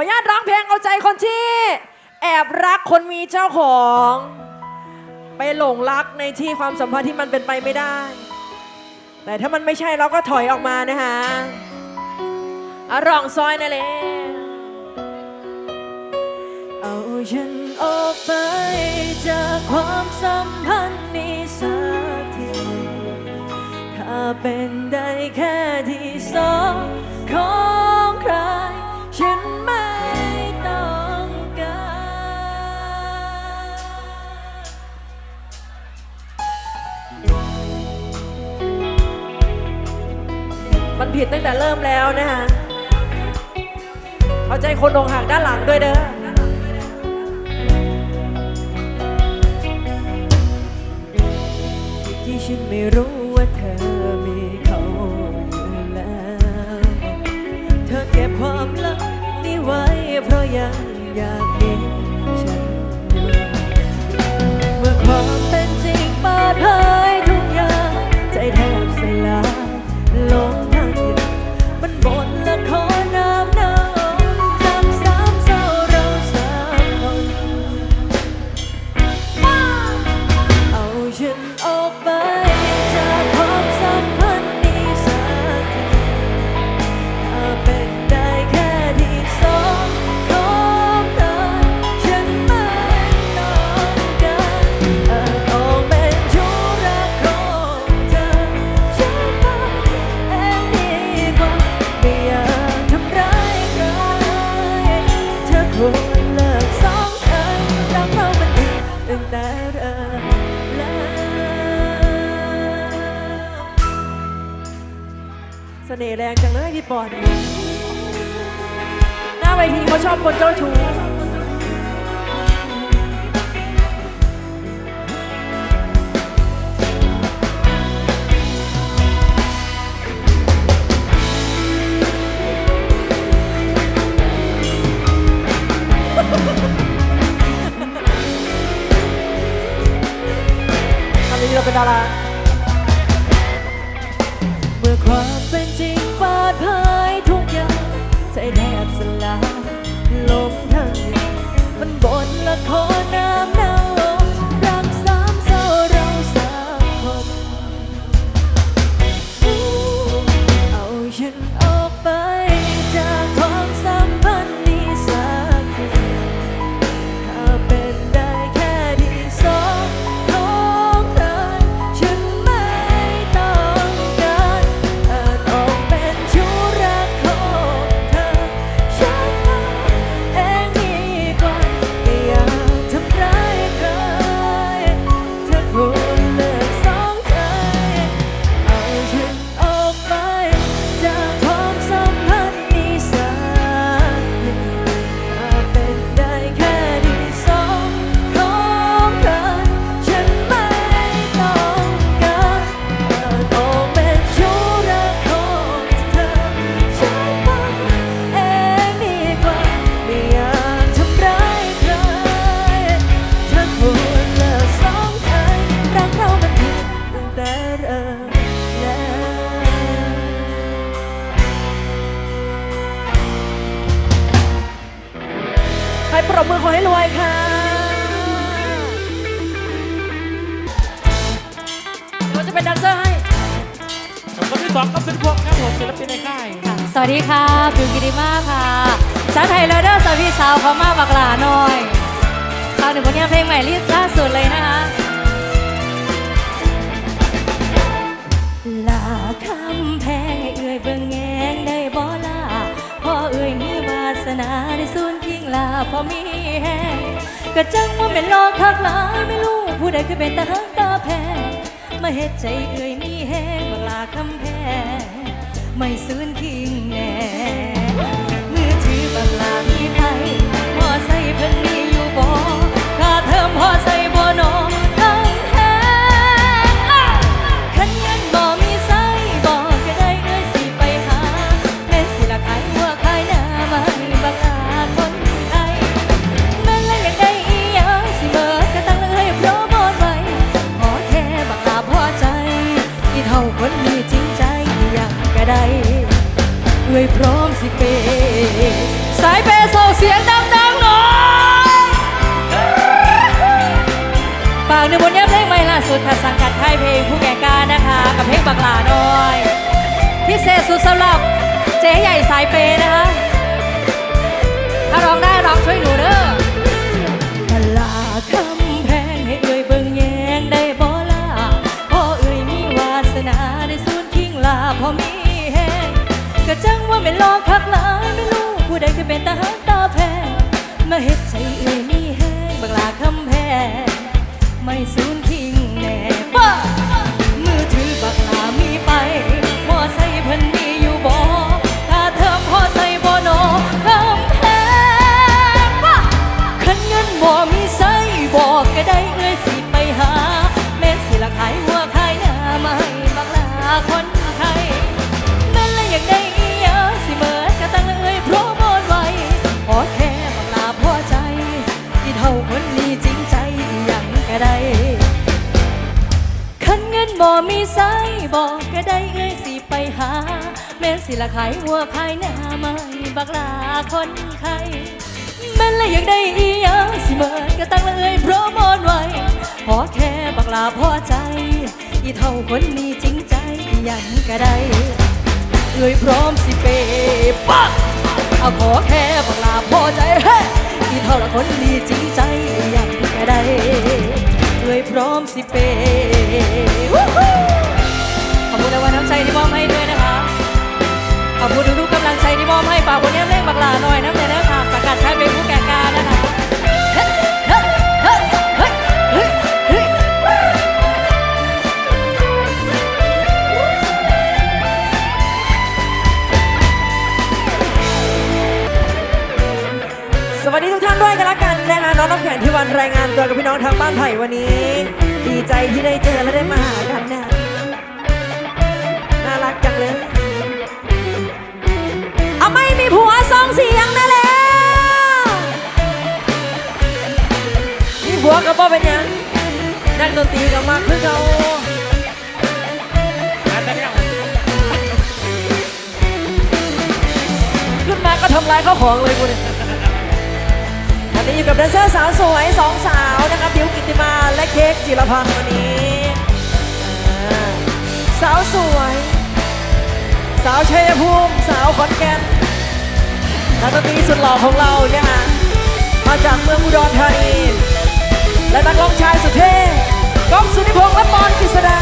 ออนุญาตร้องเพลงเอาใจคนที่ แอบรักคนมีเจ้าของ ไปหลงรักในที่ความสัมพันธ์ที่มันเป็นไปไม่ได้ แต่ถ้ามันไม่ใช่เราก็ถอยออกมานะฮะอร่องซอยนั่นแหละเอาฉันออกไปจากความสัมพันธ์นี้สักทีถ้าเป็นได้แค่ที่สองขอิดตั้งแต่เริ่มแล้วนะคะเอาใจคนองหักด้านหลังด้วยเด้อที่ฉันไม่รู้ว่าเธอมีเขาอยู่แล้ว เธอเก็บความลับนี้ไว้เพราะยังอยากมีฉันอยู่เมื่อความเป็นจริงเปิดเผย น่ห์แรงจังเลยพี่ปอนหน้าเวทีเขาชอบคนเจ้าชู้ตอนนี้เราเป็นดารา พอมีแหงกระจังว่าเป็นลอกทักหลายไม่รู้ผู้ใดคือเป็นตาหักตาแพ้มาเฮ็ดใจเอื่อยมีแหงบลาคำแพ้ไม่ซื้นทิ้งแน่มือถือบักลามีไทผพอใส่เพิ่นมีอยู่บ่ค่าเทอมพอใส่บ่นอ ใดเลยพร้อมสิเป สายเปส่เสียงดังๆหน่อยฝากในบนนี้เพลงใหม่ล่าสุดค่ะสังกัดค่ายเพลงผู้แก่การนะคะ กับเพลงบักลาน้อยพิเศษสุดสำหรับเจ๊ใหญ่สายเปนะคะ ถ้าร้องได้ร้องช่วยหนู เป็นตาหักตาแพ้มาเฮ็ดใจเอ่ยมีแฮงบักลาคำแพ้ไม่สูญคิง ละขายหัวขายหน้าไม่บักลาคนไข้แม่นละอยากได้อีหยังสิเมิดก็ตั้งเลยโปรโมทไว้ขอแค่บักลาพอใจ อีเท่าคนนี้จริงใจอหยังก็ได้เอ้ยพร้อมสิเปย์ปะเอาขอแค่บักลาพอใจเฮ้อีเท่าละคนดีจริงใจอยังก็ได้เอ้ยพร้อมสิเปขอบคุณในวันน้ำใจที่มอบให้ด้วยนะคะ ขอบคุณทุกๆกำลังใจที่มอบให้ฝากวันนี้เล่งบักลาหน่อยน้ำใจนะคะสังกัดค่ายเป็นผู้แก่การนะคะเฮ้เฮ้เฮ้เฮ้เฮ้เฮ้สวัสดีทุกท่านด้วยกันละกันนะคะน้องน้ำแข็งที่วันรายงานตัวกับพี่น้องทางบ้านไผ่วันนี้ ดีใจที่ได้เจอและได้มาหากันนะน่ารักจังเลย มีผัวสองเสียงนะแล้วมีผัวกับพ่อเป็นยังนักดนตรีกับมาคือเขามาขึ้นมาก็ทำลายข้าวของเลยกูเนี่ยวันนี้อยู่กับแดนเซอร์สาวสวยสองสาวนะครับบิวกิติมาและเค้กจิรพันธ์วันนี้อ่าสาวสวย สาวชัยภูมิ สาวขอนแก่น นักดนตรีสุดหล่อของเราเนี่ยฮะมาจากเมืองอุดรธานี และนักร้องชายสุดเท่ก้องสุนิพงษ์และปอนกฤษดา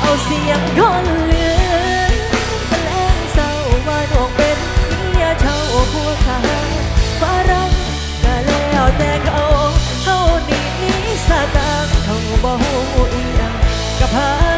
เอาเสียงคนเลือนแถลงเศร้าวาน้องเป็นเมียเช่าผู้ขาฝรั่งก็แล้วแต่เขาเขานี่นิสตางเขาบ่ฮู้อีหยังก็พา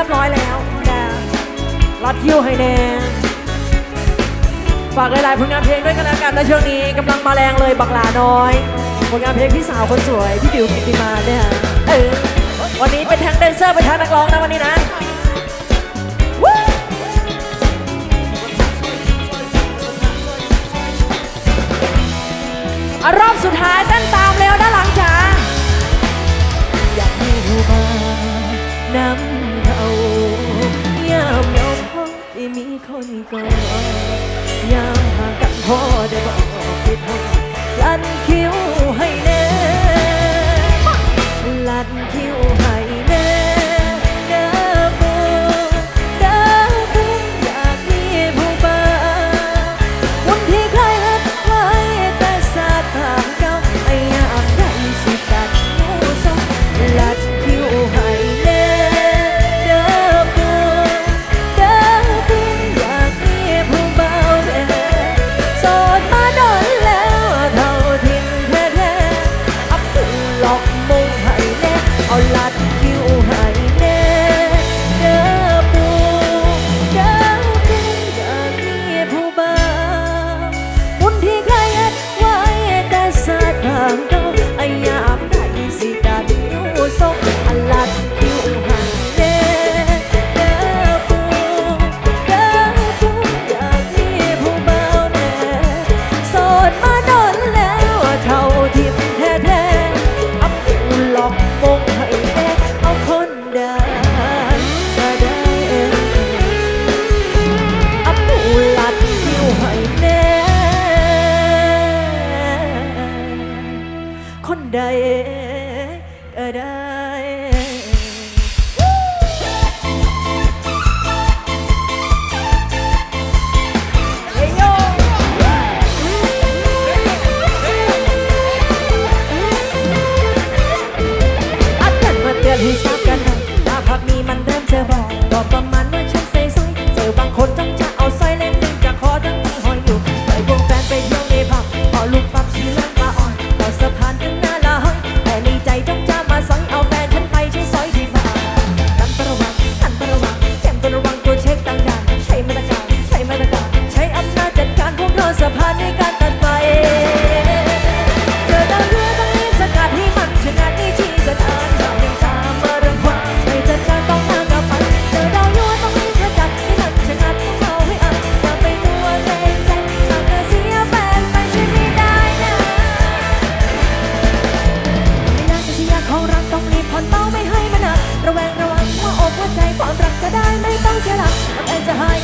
รียบร้อยแล้วดารัดยิ้วให้แน่ฝากหลายๆผลงานเพลงด้วยกันแล้วกันในช่วงนี้กำลังมาแรงเลยบักหลาน้อยผลงานเพลงพี่สาวคนสวยพี่บิวกิติมาเนี่ยเออวันนี้เป็นทั้งแดนเซอร์เป็นทั้งนักร้องนะวันนี้นะอรอบสุดท้ายเต้นตามเร็วด้านหลังจ้าอยากให้รู้มาน้ำ คนก่อยามหากันพอได้บอกผิดหวัลันคิ้วให้แน่ลันคิ้ว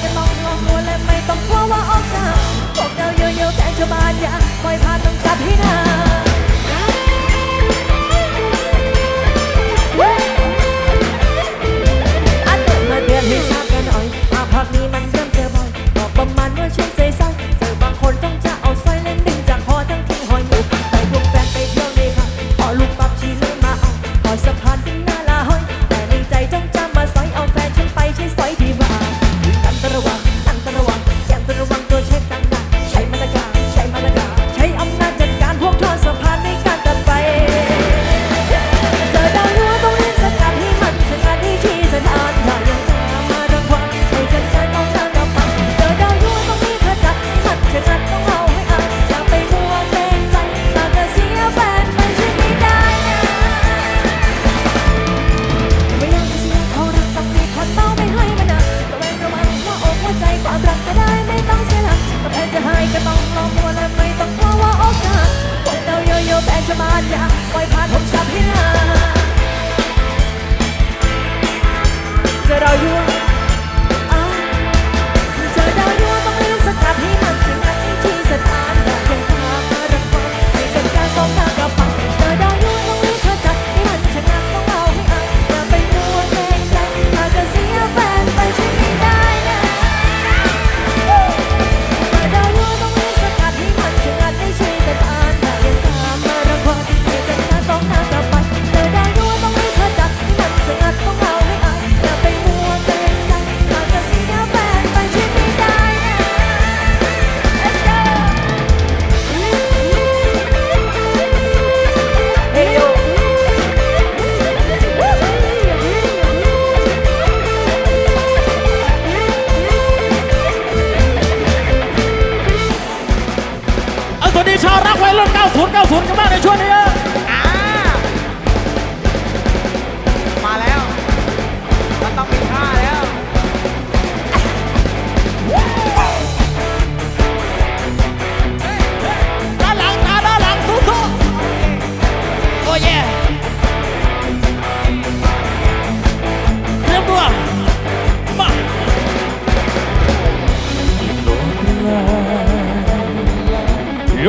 ไม่ต้องกังวและไม่ต้องกลัวว่าออกจะหักพวกเราเยอะๆแกงชาวบ้านอย่าปล่อยผ่านต้องจับให้ได้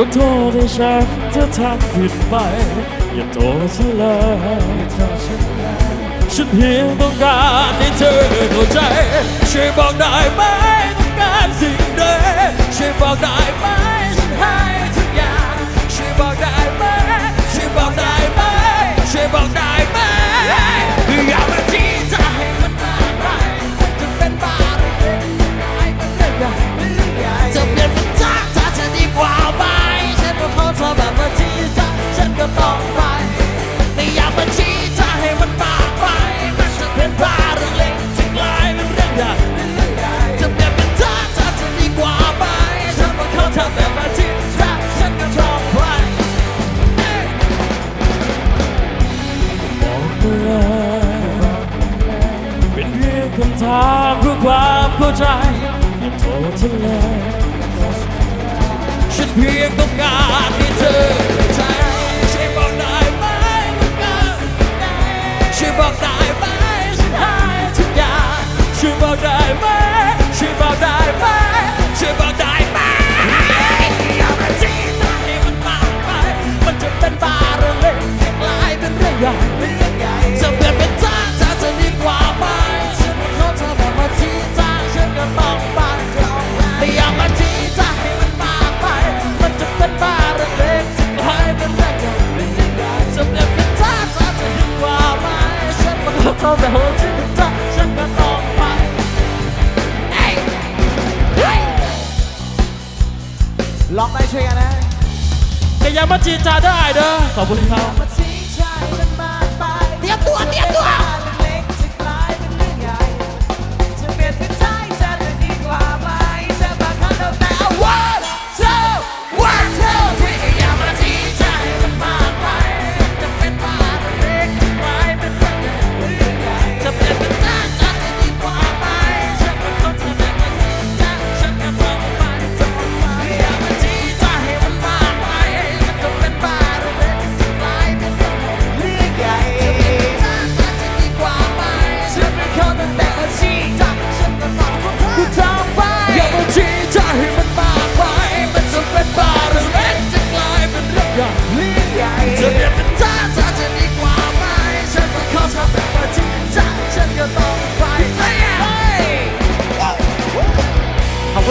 ยกโทษให้ฉันถ้าทำผิดไป อย่าโทษฉันเลยฉันเพียงต้องการให้เธอเข้าใจช่วยบอกได้ไหมต้องการสิ่งใดช่วยบอกได้ไหมฉันให้ทุกอย่างช่วยบอกได้ไหมช่วยบอกได้ไหมช่วยบอกได้ bomb. มาจีจ่าได้เด้อขอบคุณครับ เตรียมตัวเต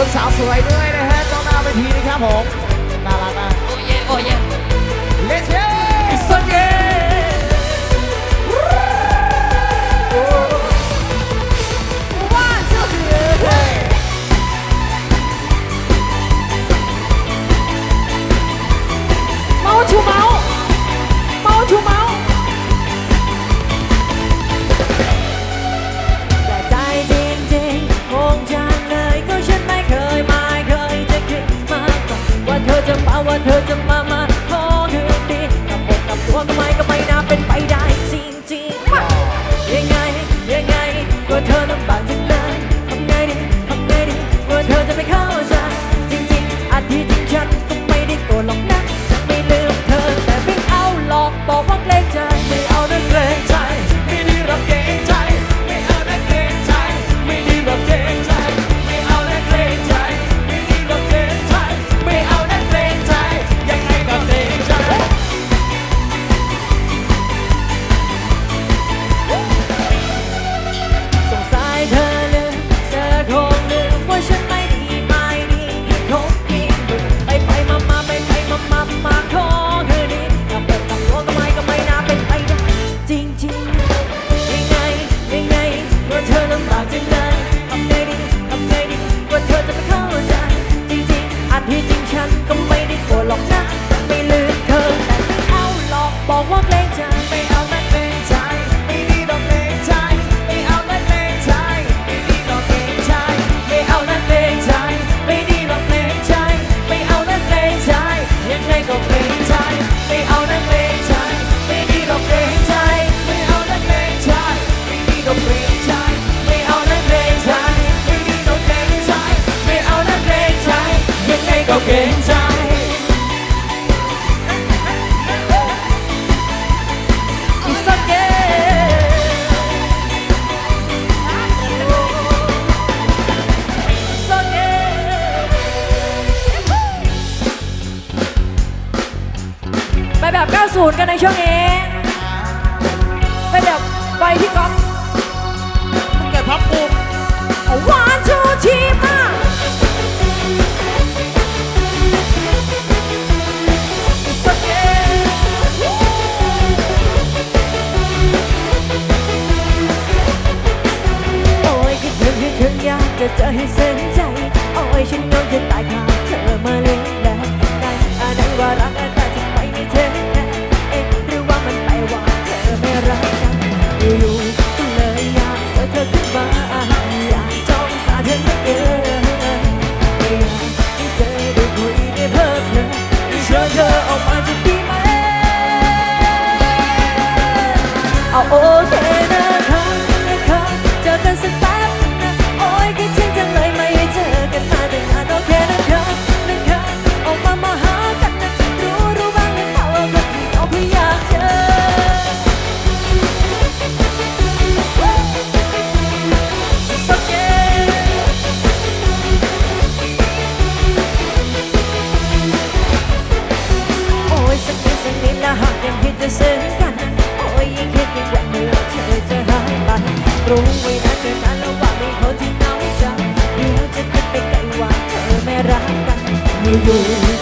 คนสาวสวยด้วยนะฮะต้องหน้าไปทีนะครับผมน่ารักมากโอ้เยโอ้ย ศูนย์กันในช่วงนี้เป็นแบบไปที่ก๊อฟมึงแกพับปุ่มวานชูชีพาถึงอยากจะเจอให้สนใจ โอ้ยฉันมยึดตายขาดเธอมาเลี้ยงแล้วในอันนั้นว่ารัก love. away.